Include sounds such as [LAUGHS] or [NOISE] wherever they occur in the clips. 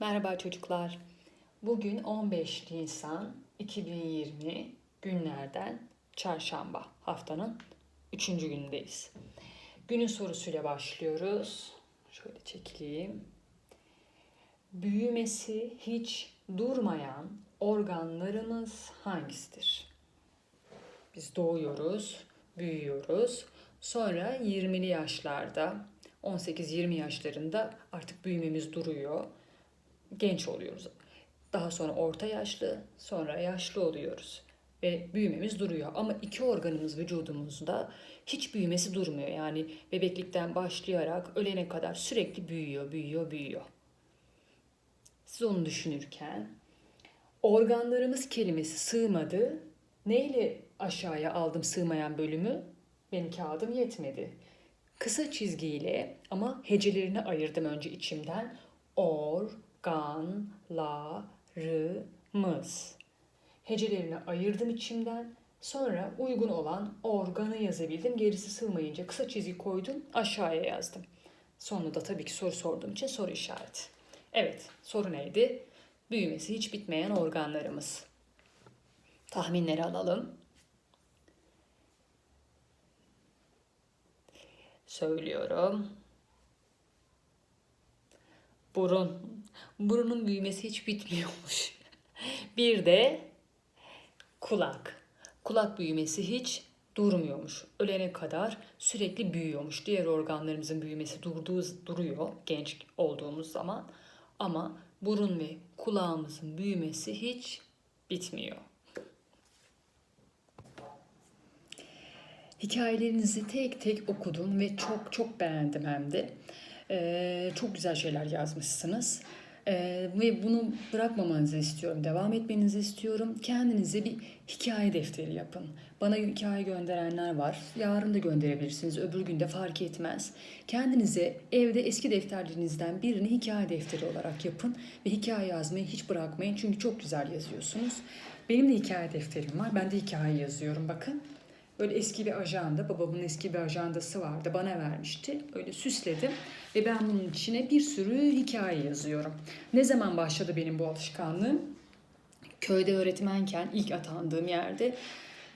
Merhaba çocuklar. Bugün 15 Nisan 2020 günlerden çarşamba. Haftanın 3. günündeyiz. Günün sorusuyla başlıyoruz. Şöyle çekileyim. Büyümesi hiç durmayan organlarımız hangisidir? Biz doğuyoruz, büyüyoruz. Sonra 20'li yaşlarda, 18-20 yaşlarında artık büyümemiz duruyor. Genç oluyoruz. Daha sonra orta yaşlı, sonra yaşlı oluyoruz. Ve büyümemiz duruyor. Ama iki organımız vücudumuzda hiç büyümesi durmuyor. Yani bebeklikten başlayarak ölene kadar sürekli büyüyor, büyüyor, büyüyor. Siz onu düşünürken organlarımız kelimesi sığmadı. Neyle aşağıya aldım sığmayan bölümü? Benim kağıdım yetmedi. Kısa çizgiyle ama hecelerini ayırdım önce içimden. Organlarımız. Hecelerini ayırdım içimden. Sonra uygun olan organı yazabildim. Gerisi sığmayınca kısa çizgi koydum, aşağıya yazdım. Sonunda da tabii ki soru sorduğum için soru işareti. Evet, soru neydi? Büyümesi hiç bitmeyen organlarımız. Tahminleri alalım. Söylüyorum. Burun. Burunun büyümesi hiç bitmiyormuş. [LAUGHS] Bir de kulak. Kulak büyümesi hiç durmuyormuş. Ölene kadar sürekli büyüyormuş. Diğer organlarımızın büyümesi durduğu duruyor genç olduğumuz zaman ama burun ve kulağımızın büyümesi hiç bitmiyor. Hikayelerinizi tek tek okudum ve çok çok beğendim hem de. Ee, çok güzel şeyler yazmışsınız. Ee, ve bunu bırakmamanızı istiyorum, devam etmenizi istiyorum. Kendinize bir hikaye defteri yapın. Bana hikaye gönderenler var. Yarın da gönderebilirsiniz, öbür gün de fark etmez. Kendinize evde eski defterlerinizden birini hikaye defteri olarak yapın ve hikaye yazmayı hiç bırakmayın çünkü çok güzel yazıyorsunuz. Benim de hikaye defterim var. Ben de hikaye yazıyorum bakın. Böyle eski bir ajanda, babamın eski bir ajandası vardı. Bana vermişti. Öyle süsledim ve ben bunun içine bir sürü hikaye yazıyorum. Ne zaman başladı benim bu alışkanlığım? Köyde öğretmenken ilk atandığım yerde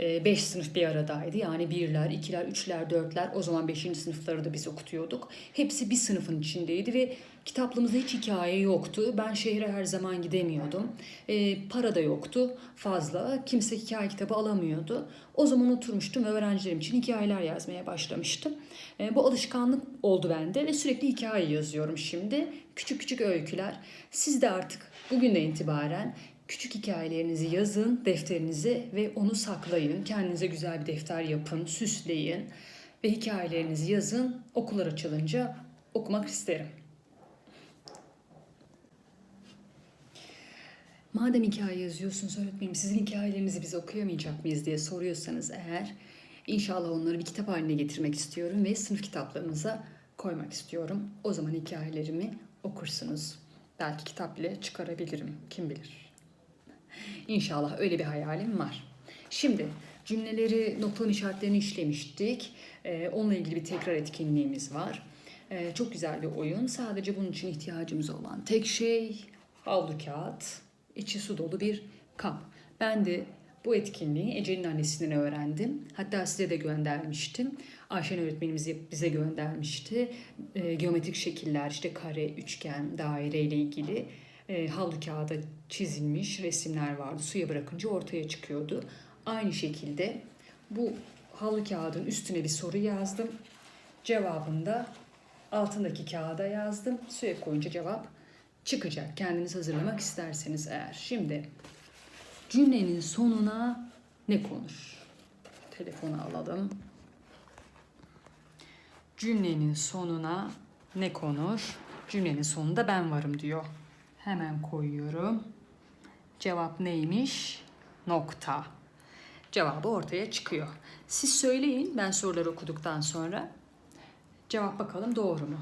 5 sınıf bir aradaydı. Yani birler, ikiler, üçler, dörtler. O zaman 5. sınıfları da biz okutuyorduk. Hepsi bir sınıfın içindeydi ve kitaplığımızda hiç hikaye yoktu. Ben şehre her zaman gidemiyordum. E, para da yoktu fazla. Kimse hikaye kitabı alamıyordu. O zaman oturmuştum ve öğrencilerim için hikayeler yazmaya başlamıştım. E, bu alışkanlık oldu bende ve sürekli hikaye yazıyorum şimdi. Küçük küçük öyküler. Siz de artık bugünden itibaren Küçük hikayelerinizi yazın defterinize ve onu saklayın. Kendinize güzel bir defter yapın, süsleyin ve hikayelerinizi yazın. Okullar açılınca okumak isterim. Madem hikaye yazıyorsunuz öğretmenim sizin hikayelerinizi biz okuyamayacak mıyız diye soruyorsanız eğer inşallah onları bir kitap haline getirmek istiyorum ve sınıf kitaplarınıza koymak istiyorum. O zaman hikayelerimi okursunuz. Belki kitap bile çıkarabilirim kim bilir. İnşallah öyle bir hayalim var. Şimdi cümleleri noktalama işaretlerini işlemiştik. Ee, onunla ilgili bir tekrar etkinliğimiz var. Ee, çok güzel bir oyun. Sadece bunun için ihtiyacımız olan tek şey havlu kağıt, içi su dolu bir kap. Ben de bu etkinliği Ece'nin annesinden öğrendim. Hatta size de göndermiştim. Ayşen öğretmenimiz bize göndermişti. E, geometrik şekiller, işte kare, üçgen, daire ile ilgili e, havlu kağıda çizilmiş resimler vardı. Suya bırakınca ortaya çıkıyordu. Aynı şekilde bu havlu kağıdın üstüne bir soru yazdım. Cevabını da altındaki kağıda yazdım. Suya koyunca cevap çıkacak. Kendiniz hazırlamak isterseniz eğer. Şimdi cümlenin sonuna ne konur? Telefonu alalım. Cümlenin sonuna ne konur? Cümlenin sonunda ben varım diyor. Hemen koyuyorum. Cevap neymiş? Nokta. Cevabı ortaya çıkıyor. Siz söyleyin ben soruları okuduktan sonra. Cevap bakalım doğru mu?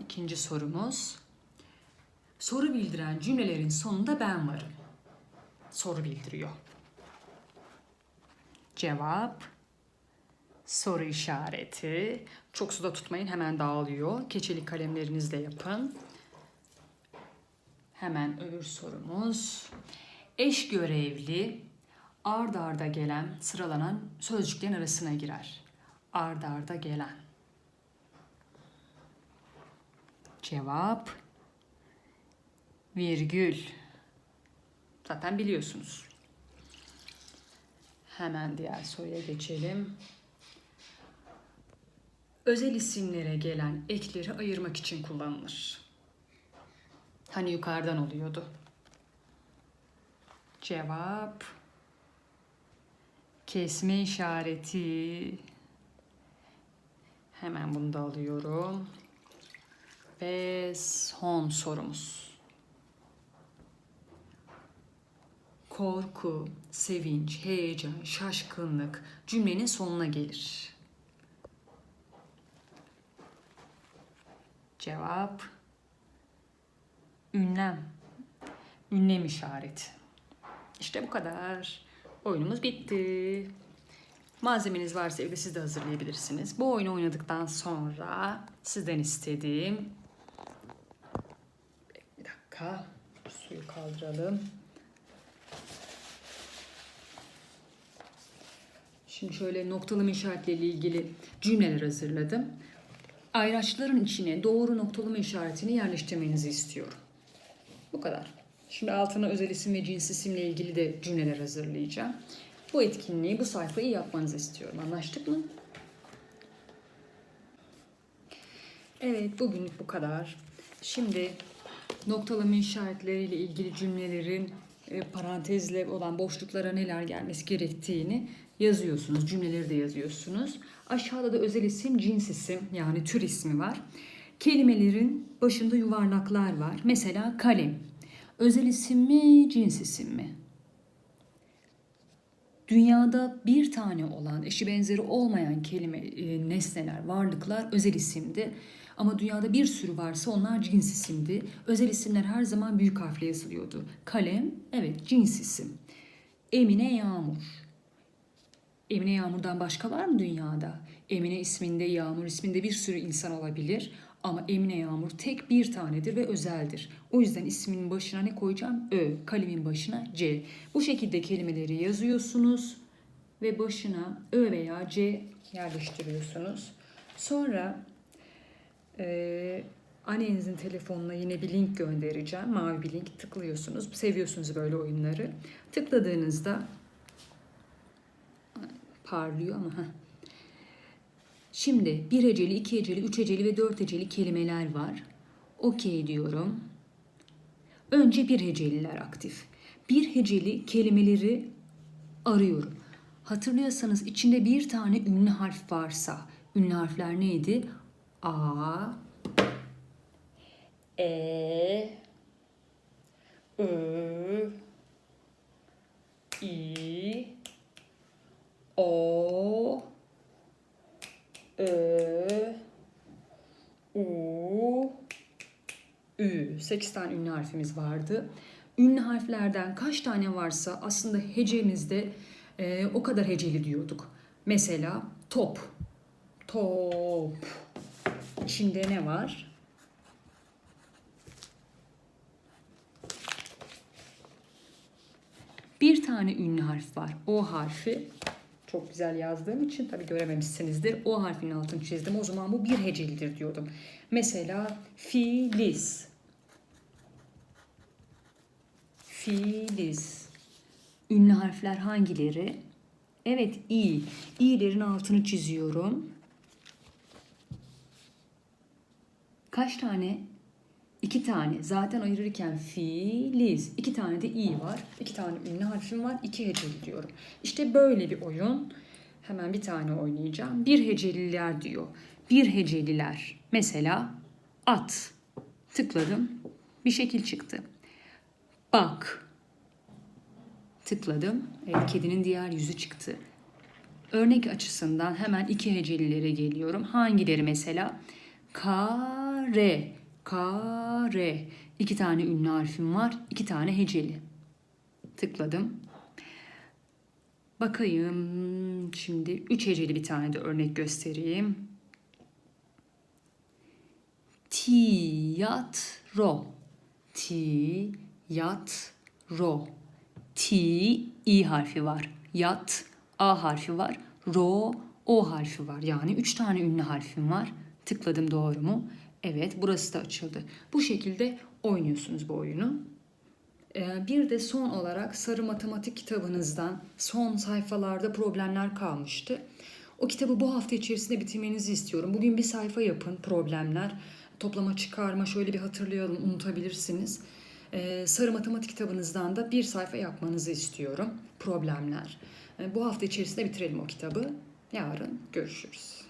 İkinci sorumuz. Soru bildiren cümlelerin sonunda ben varım. Soru bildiriyor. Cevap soru işareti. Çok suda tutmayın hemen dağılıyor. Keçeli kalemlerinizle yapın. Hemen öbür sorumuz. Eş görevli ard arda gelen, sıralanan sözcüklerin arasına girer. Ard arda gelen. Cevap virgül. Zaten biliyorsunuz. Hemen diğer soruya geçelim. Özel isimlere gelen ekleri ayırmak için kullanılır. Hani yukarıdan oluyordu. Cevap kesme işareti. Hemen bunu da alıyorum. Ve son sorumuz. Korku, sevinç, heyecan, şaşkınlık cümlenin sonuna gelir. Cevap ünlem. Ünlem işareti. İşte bu kadar. Oyunumuz bitti. Malzemeniz varsa evde siz de hazırlayabilirsiniz. Bu oyunu oynadıktan sonra sizden istediğim bir dakika suyu kaldıralım. Şimdi şöyle noktalama işaretleriyle ilgili cümleler hazırladım. Ayraçların içine doğru noktalama işaretini yerleştirmenizi istiyorum. Bu kadar. Şimdi altına özel isim ve cins isimle ilgili de cümleler hazırlayacağım. Bu etkinliği, bu sayfayı yapmanızı istiyorum. Anlaştık mı? Evet, bugünlük bu kadar. Şimdi noktalama işaretleriyle ilgili cümlelerin e, parantezle olan boşluklara neler gelmesi gerektiğini yazıyorsunuz. Cümleleri de yazıyorsunuz. Aşağıda da özel isim, cins isim yani tür ismi var. Kelimelerin başında yuvarlaklar var. Mesela kalem. Özel isim mi, cins isim mi? Dünyada bir tane olan, eşi benzeri olmayan kelime, e, nesneler, varlıklar özel isimdi. Ama dünyada bir sürü varsa onlar cins isimdi. Özel isimler her zaman büyük harfle yazılıyordu. Kalem, evet cins isim. Emine Yağmur. Emine Yağmur'dan başka var mı dünyada? Emine isminde, Yağmur isminde bir sürü insan olabilir. Ama Emine Yağmur tek bir tanedir ve özeldir. O yüzden isminin başına ne koyacağım? Ö. Kalemin başına C. Bu şekilde kelimeleri yazıyorsunuz ve başına Ö veya C yerleştiriyorsunuz. Sonra e, annenizin telefonuna yine bir link göndereceğim. Mavi bir link tıklıyorsunuz. Seviyorsunuz böyle oyunları. Tıkladığınızda parlıyor ama heh. Şimdi bir heceli, iki heceli, üç heceli ve dört heceli kelimeler var. Okey diyorum. Önce bir heceliler aktif. Bir heceli kelimeleri arıyorum. Hatırlıyorsanız içinde bir tane ünlü harf varsa, ünlü harfler neydi? A, E, Ö, İ, O, 8 tane ünlü harfimiz vardı. Ünlü harflerden kaç tane varsa aslında hecemizde e, o kadar heceli diyorduk. Mesela top. Top. İçinde ne var? Bir tane ünlü harf var. O harfi çok güzel yazdığım için tabii görememişsinizdir. O harfin altını çizdim. O zaman bu bir hecelidir diyordum. Mesela filiz. Filiz. Ünlü harfler hangileri? Evet, i. i'lerin altını çiziyorum. Kaç tane? İki tane. Zaten ayırırken filiz. İki tane de i var. İki tane ünlü harfim var. İki heceli diyorum. İşte böyle bir oyun. Hemen bir tane oynayacağım. Bir heceliler diyor. Bir heceliler. Mesela at. Tıkladım. Bir şekil çıktı. Bak. Tıkladım. Evet, kedinin diğer yüzü çıktı. Örnek açısından hemen iki hecelilere geliyorum. Hangileri mesela? Kare. Kare. İki tane ünlü harfim var. iki tane heceli. Tıkladım. Bakayım. Şimdi üç heceli bir tane de örnek göstereyim. Tiyatro. Ti, yat, ro. Ti, i harfi var. Yat, a harfi var. Ro, o harfi var. Yani üç tane ünlü harfim var. Tıkladım doğru mu? Evet burası da açıldı. Bu şekilde oynuyorsunuz bu oyunu. Ee, Bir de son olarak Sarı Matematik kitabınızdan son sayfalarda problemler kalmıştı. O kitabı bu hafta içerisinde bitirmenizi istiyorum. Bugün bir sayfa yapın problemler. Toplama çıkarma şöyle bir hatırlayalım unutabilirsiniz. Ee, Sarı Matematik kitabınızdan da bir sayfa yapmanızı istiyorum. Problemler. Ee, Bu hafta içerisinde bitirelim o kitabı. Yarın görüşürüz.